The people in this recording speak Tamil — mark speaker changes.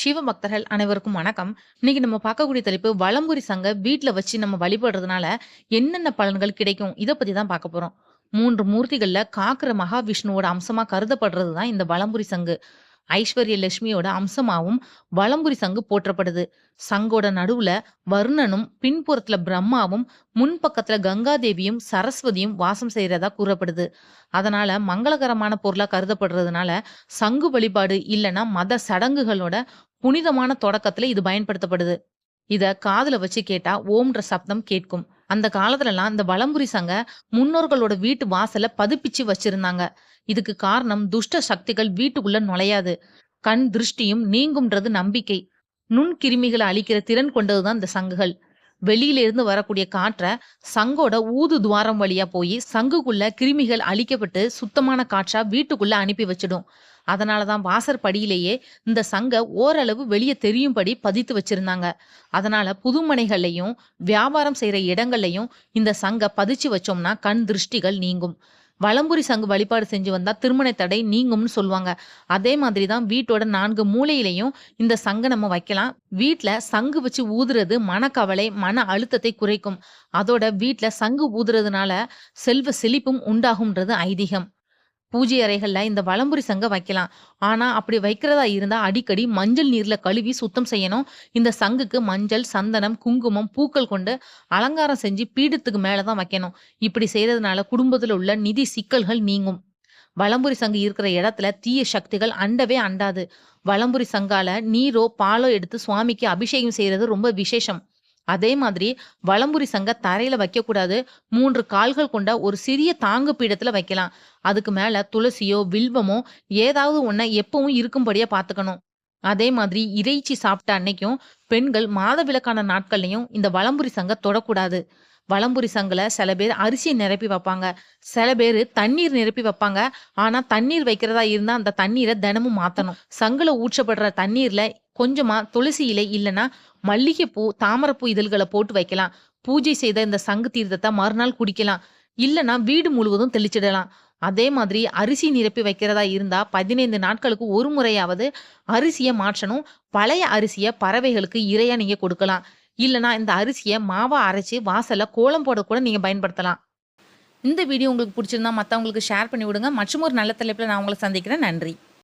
Speaker 1: சிவபக்தர்கள் அனைவருக்கும் வணக்கம். இன்னைக்கு நம்ம பார்க்கக்கூடிய தலைப்பு வளம்புரி சங்க வீட்டில் வச்சு நம்ம வழிபடுறதுனால என்னென்ன பலன்கள் கிடைக்கும்? இதை பத்தி தான் பார்க்க போறோம். மூன்று மூர்த்திகள்ல காக்கிற மகாவிஷ்ணுவோட அம்சமா கருதப்படுறது தான் இந்த வலம்புரி சங்கு. ஐஸ்வர்ய லட்சுமியோட அம்சமாவும் வளம்புரி சங்கு போற்றப்படுது. சங்கோட நடுவுல வருணனும் பின்புறத்துல பிரம்மாவும் முன்பக்கத்துல கங்காதேவியும் சரஸ்வதியும் வாசம் செய்யறதா கூறப்படுது. அதனால மங்களகரமான பொருளா கருதப்படுறதுனால சங்கு வழிபாடு இல்லைன்னா மத சடங்குகளோட புனிதமான தொடக்கத்துல இது பயன்படுத்தப்படுது. இத காதுல வச்சு கேட்டா ஓம்ன்ற சப்தம் கேட்கும். அந்த காலத்துலலாம் இந்த வலம்புரி சங்க முன்னோர்களோட வீட்டு வாசல பதிப்பிச்சு வச்சிருந்தாங்க. இதுக்கு காரணம் துஷ்ட சக்திகள் வீட்டுக்குள்ள நுழையாது. கண் திருஷ்டியும் நீங்கும்ன்றது நம்பிக்கை. நுண்கிருமிகளை அழிக்கிற திறன் கொண்டதுதான் இந்த சங்குகள். வெளியிலிருந்து வரக்கூடிய காற்றை சங்கோட ஊது துவாரம் வழியா போய் சங்குக்குள்ள கிருமிகள் அழிக்கப்பட்டு சுத்தமான காற்றா வீட்டுக்குள்ள அனுப்பி வச்சிடும். அதனாலதான் வாசற்படியிலேயே இந்த சங்க ஓரளவு வெளியே தெரியும்படி பதித்து வச்சிருந்தாங்க. அதனால புதுமனைகள்லையும் வியாபாரம் செய்யற இடங்கள்லையும் இந்த சங்க பதிச்சு வச்சோம்னா கண் திருஷ்டிகள் நீங்கும். வலம்புரி சங்கு வழிபாடு செஞ்சு வந்தா திருமண தடை நீங்கும்னு சொல்லுவாங்க. அதே மாதிரி தான் வீட்டோட நான்கு மூலையிலையும் இந்த சங்கை நம்ம வைக்கலாம். வீட்டில் சங்கு வச்சு ஊதுறது மனக்கவலை மன அழுத்தத்தை குறைக்கும். அதோட வீட்டில் சங்கு ஊதுறதுனால செல்வ செழிப்பும் உண்டாகும்ன்றது ஐதீகம். பூஜை அறைகளில் இந்த வளம்புரி சங்க வைக்கலாம். ஆனால் அப்படி வைக்கிறதா இருந்தால் அடிக்கடி மஞ்சள் நீரில் கழுவி சுத்தம் செய்யணும். இந்த சங்குக்கு மஞ்சள் சந்தனம் குங்குமம் பூக்கள் கொண்டு அலங்காரம் செஞ்சு பீடத்துக்கு மேலே தான் வைக்கணும். இப்படி செய்கிறதுனால குடும்பத்தில் உள்ள நிதி சிக்கல்கள் நீங்கும். வளம்புரி சங்கு இருக்கிற இடத்துல தீய சக்திகள் அண்டவே அண்டாது. வளம்புரி சங்கால நீரோ பாலோ எடுத்து சுவாமிக்கு அபிஷேகம் செய்யறது ரொம்ப விசேஷம். அதே மாதிரி வலம்புரி சங்க தரையில வைக்கக்கூடாது. மூன்று கால்கள் கொண்ட ஒரு சிறிய தாங்கு பீடத்துல வைக்கலாம். அதுக்கு மேல துளசியோ வில்வமோ ஏதாவது ஒன்ன எப்பவும் இருக்கும்படியா பாத்துக்கணும் அதே மாதிரி இறைச்சி சாப்பிட்ட அன்னைக்கும் பெண்கள் மாதவிலக்கான நாட்கள்லையும் இந்த வலம்புரி சங்க தொடக்கூடாது. வளம்புரி சங்கில் சில பேர் அரிசியை நிரப்பி வைப்பாங்க. சில பேர் தண்ணீர் நிரப்பி வைப்பாங்க. ஆனால் தண்ணீர் வைக்கிறதா இருந்தால் அந்த தண்ணீரை தினமும் மாற்றணும் சங்கில் ஊற்றப்படுற தண்ணீரில் கொஞ்சமாக துளசி இலை இல்லைன்னா மல்லிகைப்பூ தாமரைப்பூ இதழ்களை போட்டு வைக்கலாம். பூஜை செய்த இந்த சங்கு தீர்த்தத்தை மறுநாள் குடிக்கலாம். இல்லைன்னா வீடு முழுவதும் தெளிச்சிடலாம். அதே மாதிரி அரிசி நிரப்பி வைக்கிறதா இருந்தால் பதினைந்து நாட்களுக்கு ஒரு முறையாவது அரிசியை மாற்றணும். பழைய அரிசியை பறவைகளுக்கு இறையாக நீங்கள் கொடுக்கலாம். இல்லைன்னா இந்த அரிசியை மாவை அரைச்சி வாசல்ல கோலம் போட கூட நீங்கள் பயன்படுத்தலாம். இந்த வீடியோ உங்களுக்கு பிடிச்சிருந்தா மற்றவங்களுக்கு ஷேர் பண்ணி விடுங்க. மற்றும் ஒரு நல்ல தலைப்பில் நான் உங்களை சந்திக்கிறேன். நன்றி.